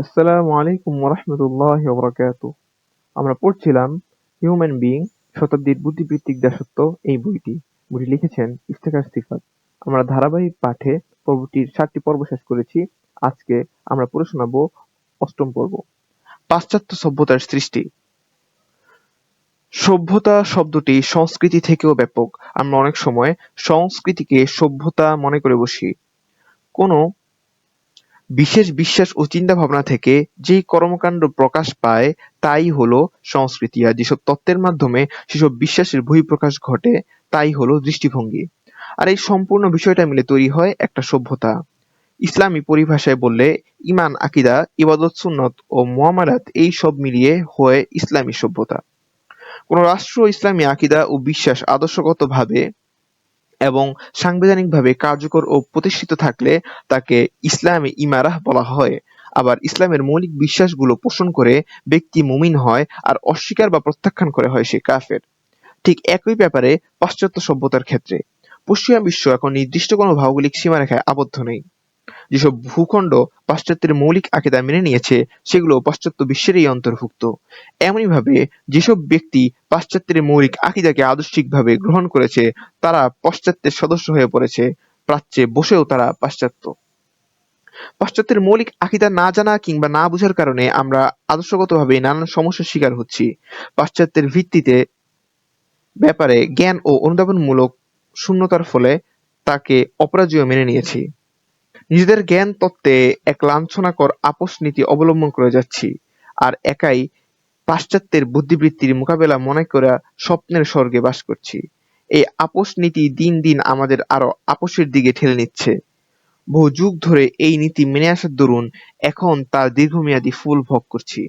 আসসালামু আলাইকুম ওরহমতুল্লাহ ওবরাকাতু আমরা পড়ছিলাম হিউম্যান শতাব্দীর দাসত্ব, এই বইটি। বইটি লিখেছেন সিফাত। আমরা ধারাবাহিক পাঠে পর্বটির সাতটি পর্ব শেষ করেছি। আজকে আমরা পড়ে শোনাবো অষ্টম পর্ব। পাশ্চাত্য সভ্যতার সৃষ্টি। সভ্যতা শব্দটি সংস্কৃতি থেকেও ব্যাপক। আমরা অনেক সময় সংস্কৃতিকে সভ্যতা মনে করে বসি। কোনো বিশেষ বিশ্বাস ও চিন্তাভাবনা থেকে যেই কর্মকাণ্ড প্রকাশ পায়, তাই হলো সংস্কৃতি। আর যেসব তত্ত্বের মাধ্যমে সেসব বিশ্বাসের বহিঃপ্রকাশ ঘটে, তাই হলো দৃষ্টিভঙ্গি। আর এই সম্পূর্ণ বিষয়টা মিলে তৈরি হয় একটা সভ্যতা। ইসলামী পরিভাষায় বললে, ইমান, আকিদা, ইবাদত, সুন্নত ও মুয়ামালাত এই সব মিলিয়ে হয় ইসলামী সভ্যতা। কোন রাষ্ট্র ইসলামী আকিদা ও বিশ্বাস আদর্শগতভাবে এবং সাংবিধানিকভাবে কার্যকর ও প্রতিষ্ঠিত থাকলে তাকে ইসলামী ইমারাহ বলা হয়। আবার ইসলামের মৌলিক বিশ্বাসগুলো পোষণ করে ব্যক্তি মুমিন হয় আর অস্বীকার বা প্রত্যাখ্যান করে হয় সে কাফের। ঠিক একই ব্যাপারে পাশ্চাত্য সভ্যতার ক্ষেত্রে। পশ্চিমা বিশ্ব এখন নির্দিষ্ট কোনো ভৌগোলিক সীমারেখায় আবদ্ধ নেই। যেসব ভূখণ্ড পাশ্চাত্যের মৌলিক আকিদা মেনে নিয়েছে, সেগুলো পাশ্চাত্য বিশ্বেরই অন্তর্ভুক্ত। এমনিভাবে যেসব ব্যক্তি পাশ্চাত্যের মৌলিক আকিদাকে আদর্শিকভাবে গ্রহণ করেছে, তারা পাশ্চাত্যের সদস্য হয়ে পড়েছে, প্রাচ্যে বসেও তারা পাশ্চাত্য। পাশ্চাত্যের মৌলিক আকিদা না জানা কিংবা না বোঝার কারণে আমরা আদর্শগতভাবে নানান সমস্যার শিকার হচ্ছি। পাশ্চাত্যের ভিত্তিতে ব্যাপারে জ্ঞান ও অনুধাবনমূলক শূন্যতার ফলে তাকে অপরাজয় মেনে নিয়েছি। নিজেদের জ্ঞান তত্ত্বে এক লাঞ্ছনাকর আপোষ নীতি অবলম্বন করে যাচ্ছি, আর একাই পাশ্চাত্যের বুদ্ধিবৃত্তির মোকাবেলা মনে করা স্বপ্নের স্বর্গে বাস করছি। এই আপোষ নীতি দিন দিন আমাদের আরও আপোষের দিকে ঠেলে নিচ্ছে। বহু যুগ ধরে এই নীতি মেনে আসার দরুন এখন তার দীর্ঘমেয়াদী ফুল ভোগ করছি।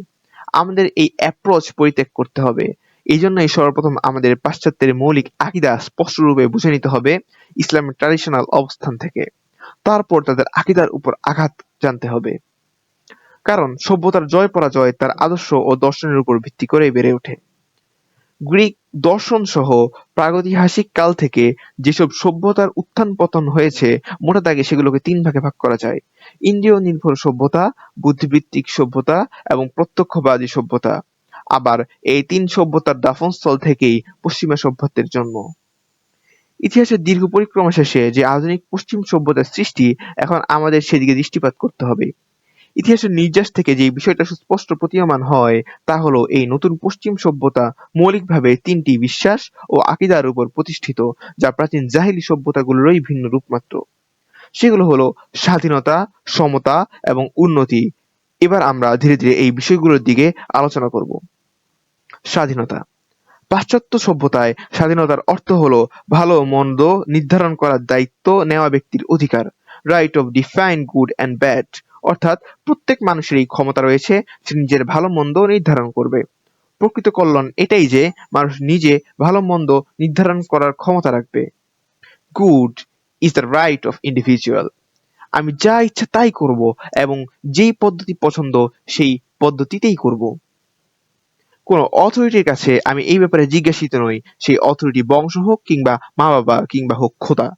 আমাদের এই অ্যাপ্রোচ পরিত্যাগ করতে হবে। এই জন্যই সর্বপ্রথম আমাদের পাশ্চাত্যের মৌলিক আকিদা স্পষ্টরূপে বুঝে নিতে হবে ইসলামের ট্র্যাডিশনাল অবস্থান থেকে। তারপর তাদের আকিদার উপর আঘাত জানতে হবে। কারণ সভ্যতার জয় পরাজয় তার আদর্শ ও দর্শনের উপর ভিত্তি করে বেড়ে ওঠে। গ্রিক দর্শন সহ প্রাগৈতিহাসিক কাল থেকে যেসব সভ্যতার উত্থান পতন হয়েছে, মোটা দাগে সেগুলোকে তিন ভাগে ভাগ করা যায়। ইন্দ্রিয় নির্ভর সভ্যতা, বুদ্ধিবৃত্তিক সভ্যতা এবং প্রত্যক্ষবাদী সভ্যতা। আবার এই তিন সভ্যতার দাফনস্থল থেকেই পশ্চিমা সভ্যতার জন্ম। ইতিহাসের দীর্ঘ পরিক্রমা শেষে যে আধুনিক পশ্চিম সভ্যতার সৃষ্টি, এখন আমাদের সেদিকে দৃষ্টিপাত করতে হবে। ইতিহাসের নির্যাস থেকে যে বিষয়টা সুস্পষ্ট প্রতীয়মান হয়, তা হলো এই নতুন পশ্চিম সভ্যতা মৌলিকভাবে তিনটি বিশ্বাস ও আকিদার উপর প্রতিষ্ঠিত, যা প্রাচীন জাহিলি সভ্যতাগুলোরই ভিন্ন রূপ মাত্র সেগুলো হলো স্বাধীনতা, সমতা এবং উন্নতি। এবার আমরা ধীরে ধীরে এই বিষয়গুলোর দিকে আলোচনা করব। স্বাধীনতা। পাশ্চাত্য সভ্যতায় স্বাধীনতার অর্থ হলো ভালো মন্দ নির্ধারণ করার দায়িত্ব নেওয়া ব্যক্তির অধিকার right of define good and bad অর্থাৎ প্রত্যেক মানুষেরই ক্ষমতা রয়েছে সে নিজের ভালো মন্দ নির্ধারণ করবে। প্রকৃত কল্যাণ এটাই যে মানুষ নিজে ভালো মন্দ নির্ধারণ করার ক্ষমতা রাখবে। Good is the right of individual আমি যা ইচ্ছা তাই করব এবং যেই পদ্ধতি পছন্দ সেই পদ্ধতিতেই করব। কোনো অথরিটির কাছে আমি এই ব্যাপারে জিজ্ঞাসিত নই। সেই অথরিটি বংশ হোক কিংবা মা বাবা কিংবা হোক খোদা।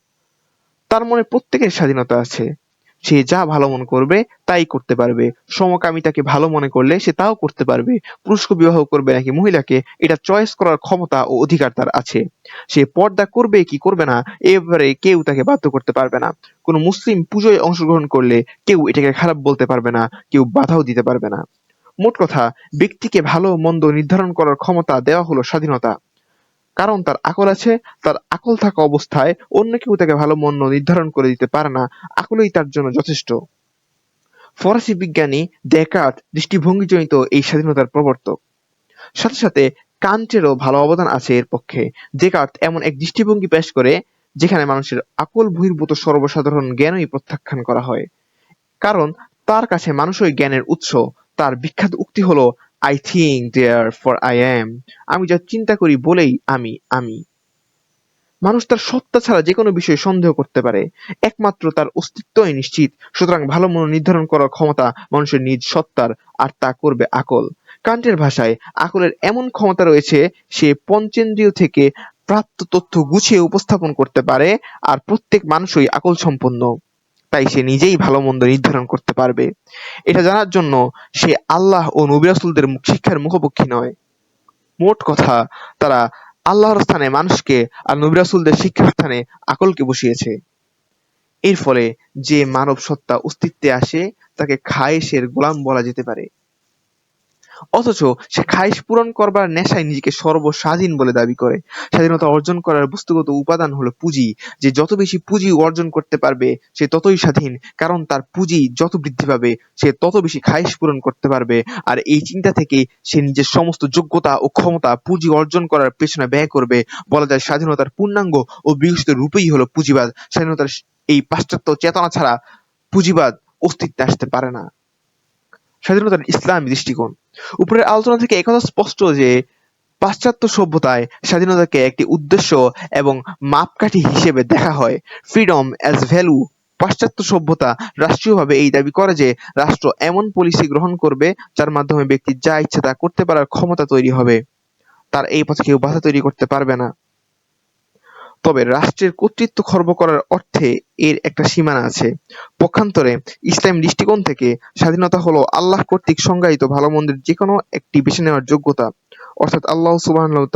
তার মনে প্রত্যেকের স্বাধীনতা আছে। সে যা ভালো মনে করবে, তাই করতে পারবে। সমকামিতাকে ভালো মনে করলে সে তাও করতে পারবে। পুরুষকে বিবাহ করবে নাকি মহিলাকে, এটা চয়েস করার ক্ষমতা ও অধিকার তার আছে। সে পর্দা করবে কি করবে না, এ ব্যাপারে কেউ তাকে বাধ্য করতে পারবে না। কোনো মুসলিম পুজোয় অংশগ্রহণ করলে কেউ এটাকে খারাপ বলতে পারবে না, কেউ বাধাও দিতে পারবে না। মোট কথা, ব্যক্তিকে ভালো মন্দ নির্ধারণ করার ক্ষমতা দেওয়া হলো স্বাধীনতা। কারণ তার আকল আছে, তার আকল থাকা অবস্থায় অন্য কেউ তাকে ভালো, মন্দ নির্ধারণ করে দিতে পারে না, আকলই তার জন্য যথেষ্ট। ফরাসি বিজ্ঞানী ডেকার্ট দৃষ্টিভঙ্গিজনিত এই স্বাধীনতার প্রবর্তক। সাথে সাথে কান্টেরও ভালো অবদান আছে এর পক্ষে। ডেকার্ট এমন এক দৃষ্টিভঙ্গি পেশ করে, যেখানে মানুষের আকল বহির্ভূত সর্বসাধারণ জ্ঞানই প্রত্যাখ্যান করা হয়। কারণ তার কাছে মানুষই জ্ঞানের উৎস তার বিখ্যাত উক্তি হলো I think therefore I am আমি যা চিন্তা করি বলেই আমি আমি। মানুষ তার সত্তা ছাড়া যে কোনো বিষয়ে সন্দেহ করতে পারে। একমাত্র তার অস্তিত্বই নিশ্চিত। সুতরাং ভালো মন নির্ধারণ করার ক্ষমতা মানুষের নিজ সত্তার, আর তা করবে আকল। কান্টের ভাষায়, আকলের এমন ক্ষমতা রয়েছে, সে পঞ্চেন্দ্রিয় থেকে প্রাপ্ত তথ্য গুছিয়ে উপস্থাপন করতে পারে, আর প্রত্যেক মানুষই আকল সম্পন্ন তাই সে নিজেই ভালো মন্দ নির্ধারণ করতে পারবে। এটা জানার জন্য সে আল্লাহ ও নবী রাসুলদের শিক্ষার মুখোমুখি নয়। মোট কথা, তারা আল্লাহর স্থানে মানুষকে আর নবী রাসুলদের শিক্ষার স্থানে আকলকে বসিয়েছে। এর ফলে যে মানব সত্তা অস্তিত্বে আসে, তাকে খায়েশের গোলাম বলা যেতে পারে। অথচ সে খায়েশ পূরণ করবার নেশায় নিজেকে সর্বস্বাধীন বলে দাবি করে। স্বাধীনতা অর্জন করার বস্তুগত উপাদান হলো পুঁজি। যে যত বেশি পুঁজি অর্জন করতে পারবে, সে ততই স্বাধীন, কারণ তার পুঁজি যত বৃদ্ধি পাবে, সে তত বেশি খায়েশ পূরণ করতে পারবে। আর এই চিন্তা থেকে সে নিজের সমস্ত যোগ্যতা ও ক্ষমতা পুঁজি অর্জন করার পেছনে ব্যয় করবে। বলা যায় স্বাধীনতার পূর্ণাঙ্গ ও বিকশিত রূপেই হলো পুঁজিবাদ। স্বাধীনতার এই পাশ্চাত্য চেতনা ছাড়া পুঁজিবাদ অস্তিত্বে আসতে পারে না। স্বাধীনতার ইসলামী দৃষ্টিকোণ। উপরের আলোচনা থেকে একথা স্পষ্ট যে পাশ্চাত্য সভ্যতায় স্বাধীনতাকে একটি উদ্দেশ্য এবং মাপকাঠি হিসেবে দেখা হয়। ফ্রিডম অ্যাজ ভ্যালু পাশ্চাত্য সভ্যতা রাষ্ট্রীয়ভাবে এই দাবি করে যে রাষ্ট্র এমন পলিসি গ্রহণ করবে যার মাধ্যমে ব্যক্তির যা ইচ্ছে তা করতে পারার ক্ষমতা তৈরি হবে। তার এই পথে কেউ বাধা তৈরি করতে পারবে না। তবে রাষ্ট্রের কর্তৃত্ব খর্ব করার অর্থে এর একটা সীমানা আছে। পক্ষান্তরে ইসলাম দৃষ্টিকোণ থেকে স্বাধীনতা হলো আল্লাহ কর্তৃক সংজ্ঞায়িত ভালো মন্দের যে কোনো একটি বেছে নেওয়ার যোগ্যতা। অর্থাৎ আল্লাহ সুবহানাহু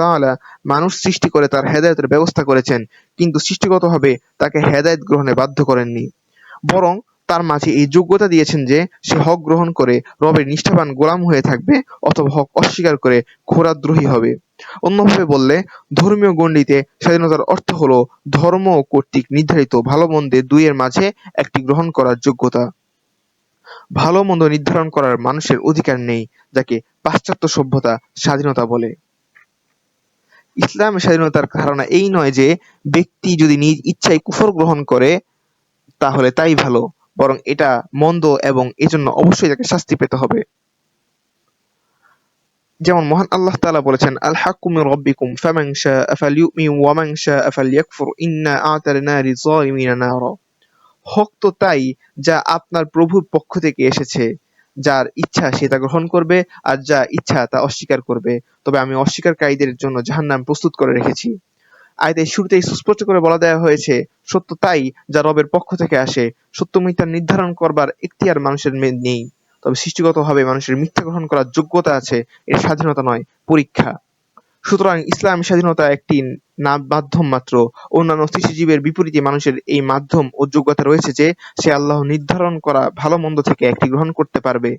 মানুষ সৃষ্টি করে তার হেদায়তের ব্যবস্থা করেছেন, কিন্তু সৃষ্টিগতভাবে তাকে হেদায়েত গ্রহণে বাধ্য করেননি। বরং তার মাঝে এই যোগ্যতা দিয়েছেন যে সে হক গ্রহণ করে রবের নিষ্ঠাবান গোলাম হয়ে থাকবে অথবা হক অস্বীকার করে খোরাদ্রোহী হবে। অন্যভাবে বললে, ধর্মীয় গণ্ডিতে স্বাধীনতার অর্থ হলো ধর্ম কর্তৃক নির্ধারিত ভালো মন্দের দুইয়ের মাঝে একটি গ্রহণ করার যোগ্যতা। ভালো মন্দ নির্ধারণ করার মানুষের অধিকার নেই, যাকে পাশ্চাত্য সভ্যতা স্বাধীনতা বলে। ইসলামের স্বাধীনতার ধারণা এই নয় যে ব্যক্তি যদি নিজ ইচ্ছায় কুফর গ্রহণ করে, তাহলে তাই ভালো। বরং এটা মন্দ এবং এজন্য অবশ্যই তাকে শাস্তি পেতে হবে। যেমন মহান আল্লাহ তাআলা বলেছেন আল হাক্কু মির রাব্বিকুম, ফামান শাআ ফালইউমিন ওয়া মান শাআ ফালইয়াকফুর ইন্না আ'তাদনা লিয-যালিমিনা নারা। হক তো তাই যা আপনার প্রভুর পক্ষ থেকে এসেছে, যার ইচ্ছা সে তা গ্রহণ করবে আর যা ইচ্ছা তা অস্বীকার করবে। তবে আমি অস্বীকারীদের জন্য জাহান্নাম প্রস্তুত করে রেখেছি। আয়াতের শুরুতেই সুস্পষ্ট করে বলা দেওয়া হয়েছে, সত্য তাই যা রবের পক্ষ থেকে আসে। সত্য মিথ্যা নির্ধারণ করবার এখতিয়ার মানুষের নেই। তবে সৃষ্টিগতভাবে মানুষের মিথ্যা গ্রহণ করার যোগ্যতা আছে, এর স্বাধীনতা নয়, পরীক্ষা। সুতরাং ইসলামী স্বাধীনতা একটি মাধ্যম মাত্র। অন্যান্য সৃষ্টিজীবের বিপরীতে মানুষের এই মাধ্যম ও যোগ্যতা রয়েছে যে, সে আল্লাহ নির্ধারণ করা ভালো মন্দ থেকে একটি গ্রহণ করতে পারবে।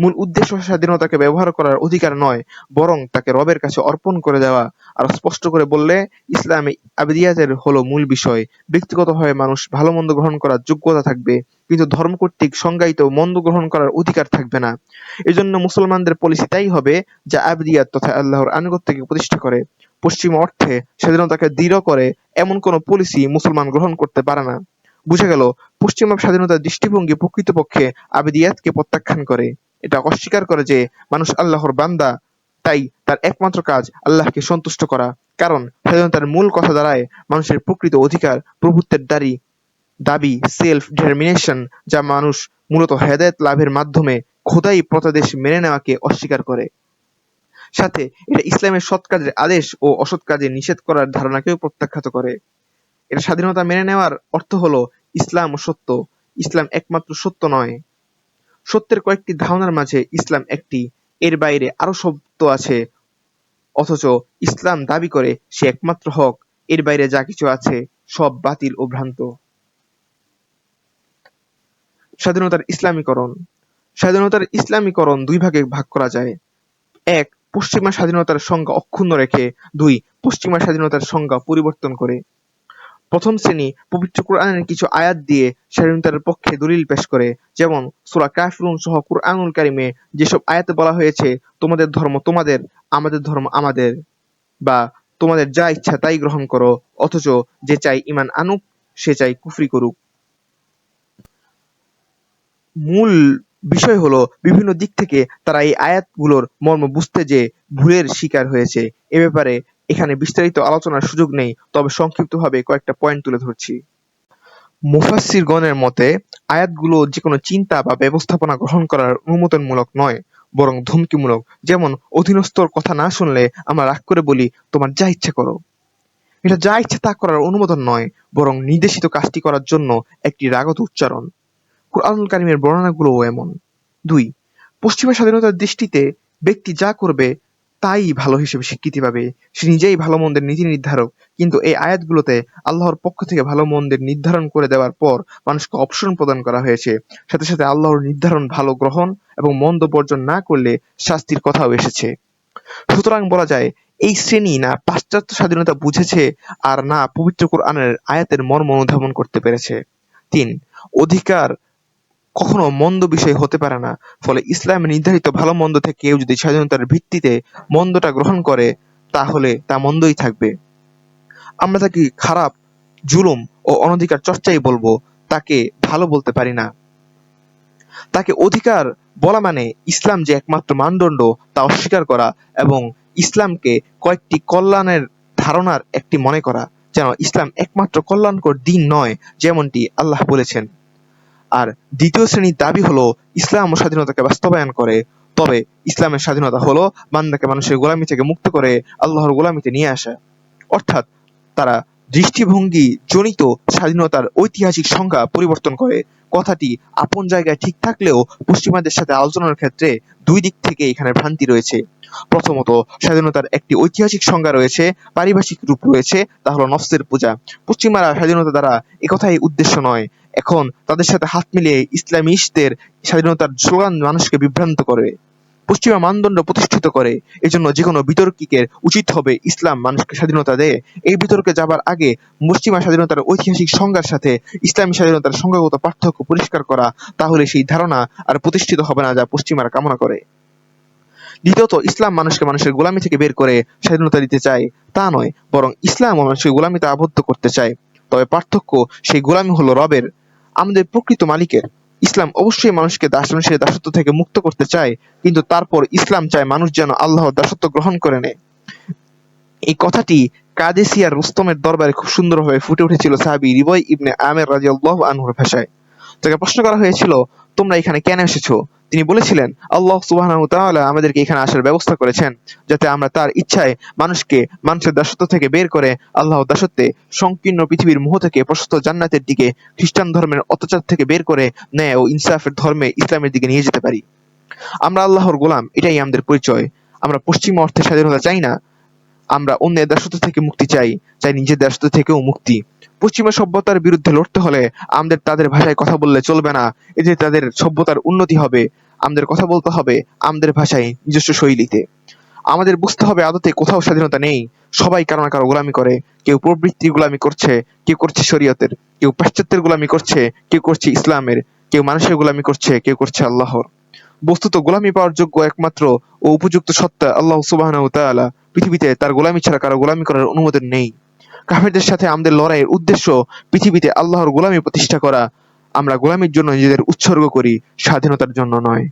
মূল উদ্দেশ্য স্বাধীনতাকে ব্যবহার করার অধিকার নয়, বরং তাকে রবের কাছে অর্পণ করে দেওয়া। আর স্পষ্ট করে বললে, ইসলামে আবেদিয়াতের হলো মূল বিষয়। ব্যক্তিগতভাবে মানুষ ভালো মন্দ গ্রহণ করার যোগ্যতা থাকবে, কিন্তু ধর্ম কর্তৃক সংজ্ঞায়িত মন্দ গ্রহণ করার অধিকার থাকবে না। এজন্য মুসলমানদের পলিসি তাই হবে, যা আবদিয়াত তথা আল্লাহর আনুগত্যকে প্রতিষ্ঠা করে। পশ্চিম অর্থে স্বাধীনতাকে দৃঢ় করে এমন কোন পলিসি মুসলমান গ্রহণ করতে পারে না। বুঝা গেল, পশ্চিমা স্বাধীনতার দৃষ্টিভঙ্গি প্রকৃতপক্ষে আবেদিয়াতকে প্রত্যাখ্যান করে। এটা অস্বীকার করে যে মানুষ আল্লাহর বান্দা, তাই তার একমাত্র কাজ আল্লাহকে সন্তুষ্ট করা। কারণ স্বাধীনতার মূল কথা দাঁড়ায় মানুষের প্রকৃত অধিকার, প্রভুত্বের দাবি দাবি সেলফ ডিটারমিনেশন যা মানুষ মূলত হেদায়েত লাভের মাধ্যমে খোদাই প্রতাদেশ মেনে নেওয়াকে অস্বীকার করে। সাথে এটা ইসলামের সৎ কাজের আদেশ ও অসৎ কাজে নিষেধ করার ধারণাকেও প্রত্যাখ্যাত করে। এটা স্বাধীনতা মেনে নেওয়ার অর্থ হলো ইসলাম সত্য। ইসলাম একমাত্র সত্য নয়। সত্যের কয়েকটি ধারণার মাঝে ইসলাম একটি, এর বাইরে আরও সত্য আছে। অথচ ইসলাম দাবি করে সে একমাত্র হক, এর বাইরে যা কিছু আছে সব বাতিল ও ভ্রান্ত। স্বাধীনতার ইসলামীকরণ। স্বাধীনতার ইসলামীকরণ দুই ভাগে ভাগ করা যায়। এক পশ্চিমা স্বাধীনতার সংজ্ঞা অক্ষুণ্ণ রেখে দুই, পশ্চিমা স্বাধীনতার সংজ্ঞা পরিবর্তন করে। প্রথম শ্রেণি পবিত্র কোরআনের কিছু আয়াত দিয়ে স্বাধীনতার পক্ষে দলিল পেশ করে, যেমন সূরা কাফিরুন সহ কুরআনুল কারিমে যেসব আয়াতে বলা হয়েছে, তোমাদের ধর্ম তোমাদের, আমাদের ধর্ম আমাদের, বা তোমাদের যা ইচ্ছা তাই গ্রহণ করো, অথচ যে চাই ইমান আনুক, সে চাই কুফরি করুক। মূল বিষয় হলো বিভিন্ন দিক থেকে তারা এই আয়াতগুলোর মর্ম বুঝতে যে ভুলের শিকার হয়েছে। এ ব্যাপারে এখানে বিস্তারিত আলোচনার সুযোগ নেই, তবে সংক্ষিপ্তভাবে কয়েকটা পয়েন্ট তুলে ধরছি। মুফাসসিরগণের মতে, আয়াতগুলো যে কোনো চিন্তা বা ব্যবস্থাপনা গ্রহণ করার অনুমোদনমূলক নয়, বরং ধমকিমূলক। যেমন, অধীনস্থর কথা না শুনলে আমরা রাগ করে বলি, তোমার যা ইচ্ছে করো। এটা যা ইচ্ছে তা করার অনুমোদন নয়, বরং নির্দেশিত কাজটি করার জন্য একটি রাগত উচ্চারণ। কোরআনুল কারিমের বর্ণনাগুলোও এমন। দুই, পশ্চিমা স্বাধীনতার দৃষ্টিতে ব্যক্তি যা করবে তাই ভালো হিসেবে স্বীকৃতি পাবে। সে নিজেই ভালো মন্দের নীতি নির্ধারক, কিন্তু এই আয়াতগুলোতে আল্লাহর পক্ষ থেকে ভালো মন্দের নির্ধারণ করে দেওয়ার পর মানুষকে অপশন প্রদান করা হয়েছে। সাথে সাথে আল্লাহর নির্ধারণ ভালো গ্রহণ এবং মন্দ বর্জন না করলে শাস্তির কথাও এসেছে। সুতরাং বলা যায়, এই শ্রেণি না পাশ্চাত্য স্বাধীনতা বুঝেছে আর না পবিত্র কোরআনের আয়াতের মর্ম অনুধাবন করতে পেরেছে। তিন, অধিকার কখনো মন্দ বিষয় হতে পারে না। ফলে ইসলামে নির্ধারিত ভালো মন্দ থেকে কেউ যদি স্বাধীনতার ভিত্তিতে মন্দটা গ্রহণ করে, তাহলে তা মন্দই থাকবে। আমরা তাকে খারাপ, জুলুম ও অনধিকার চর্চাই বলব, তাকে ভালো বলতে পারি না। তাকে অধিকার বলা মানে ইসলাম যে একমাত্র মানদণ্ড, তা অস্বীকার করা এবং ইসলামকে কয়েকটি কল্যাণের ধারণার একটি মনে করা, যেন ইসলাম একমাত্র কল্যাণকর দিন নয়, যেমনটি আল্লাহ বলেছেন। আর দ্বিতীয় শ্রেণির দাবি হলো, ইসলাম ও স্বাধীনতাকে বাস্তবায়ন করে। তবে ইসলামের স্বাধীনতা হলো বান্দাকে মানুষের গোলামি থেকে মুক্ত করে আল্লাহর গোলামিতে নিয়ে আসা। অর্থাৎ তারা দৃষ্টিভঙ্গি জনিত স্বাধীনতার ঐতিহাসিক সংজ্ঞা পরিবর্তন করে। কথাটি আপন জায়গায় ঠিক থাকলেও পশ্চিমাদের সাথে আলোচনার ক্ষেত্রে দুই দিক থেকে এখানে ভ্রান্তি রয়েছে। প্রথমত, স্বাধীনতার একটি ঐতিহাসিক সংজ্ঞা রয়েছে, পারিভাষিক রূপ রয়েছে, তা হলো নফসের পূজা। পশ্চিমারা স্বাধীনতা দ্বারা একথাই উদ্দেশ্য নয় এখন তাদের সাথে হাত মিলিয়ে ইসলামিস্টদের স্বাধীনতার স্লোগান মানুষকে বিভ্রান্ত করে, পশ্চিমা মানদণ্ড প্রতিষ্ঠিত করে, এজন্য যে কোনো বিতর্কিকের উচিত হবে ইসলাম মানুষকে স্বাধীনতা দেয়। এই বিতর্কে যাবার আগে পশ্চিমা স্বাধীনতার ঐতিহাসিক সংজ্ঞার সাথে ইসলামী স্বাধীনতার সংজ্ঞাগত পার্থক্য পরিষ্কার করা, তাহলে সেই ধারণা আর প্রতিষ্ঠিত হবে না যা পশ্চিমারা কামনা করে। দ্বিতীয়ত, ইসলাম মানুষকে মানুষের গোলামি থেকে বের করে স্বাধীনতা দিতে চায়। তা নয়, বরং ইসলাম মানুষকে গোলামিতে আবদ্ধ করতে চায়। তবে পার্থক্য সেই গোলামি হলো রবের। আমাদের প্রকৃত মালিকের। ইসলাম অবশ্যই মানুষকে দাস মানুষের দাসত্ব থেকে মুক্ত করতে চায়, কিন্তু তারপর ইসলাম চায় মানুষ যেন আল্লাহর দাসত্ব গ্রহণ করে নেয়। এই কথাটি কাদেসিয়ার রুস্তমের দরবারে খুব সুন্দরভাবে ফুটে উঠেছিল সাহাবি রিবয় ইবনে আমের রাজিয়াল্লাহু আনহুর ভাষায়। তাকে প্রশ্ন করা হয়েছিল, তোমরা এখানে কেন এসেছ? তিনি বলেছিলেন, আল্লাহ তাআলা আমাদেরকে এখানে আসার ব্যবস্থা করেছেন যাতে আমরা তার ইচ্ছায় মানুষকে, মানুষের দাসত্ব থেকে বের করে আল্লাহ দাসত্বে সংকীর্ণ পৃথিবীর মোহ থেকে প্রশস্ত জান্নাতের দিকে খ্রিস্টান ধর্মের অত্যাচার থেকে বের করে ন্যায় ও ইনসাফের ধর্মে ইসলামের দিকে নিয়ে যেতে পারি। আমরা আল্লাহর গোলাম, এটাই আমাদের পরিচয়। আমরা পশ্চিম অর্থে স্বাধীনতা চাই না, আমরা অন্যের দাসত্ব থেকে মুক্তি চাই চাই নিজের দাসত্ব থেকেও মুক্তি। পশ্চিমা সভ্যতার বিরুদ্ধে লড়তে হলে আমাদের তাদের ভাষায় কথা বললে চলবে না। এতে তাদের সভ্যতার উন্নতি হবে, আমাদের কথা বলতে হবে আমাদের ভাষায়, নিজস্ব শৈলীতে। আমাদের বুঝতে হবে আদতে কোথাও স্বাধীনতা নেই। সবাই কারও না কারও গোলামি করে। কেউ প্রবৃত্তির গোলামি করছে, কেউ করছে শরীয়তের। কেউ পাশ্চাত্যের গোলামি করছে, কেউ করছে ইসলামের। কেউ মানুষের গোলামি করছে, কেউ করছে আল্লাহর। বস্তুত গোলামি পাওয়ার যোগ্য একমাত্র ও উপযুক্ত সত্তা আল্লাহ তাআলা। পৃথিবীতে তার গোলামি ছাড়া কারও গোলামি করার অনুমোদন নেই। কাফেরদের সাথে আমাদের লড়াইয়ের উদ্দেশ্য পৃথিবীতে আল্লাহর গোলামি প্রতিষ্ঠা করা। আমরা গোলামীর জন্য নিজেদের উৎসর্গ করি, স্বাধীনতার জন্য নয়।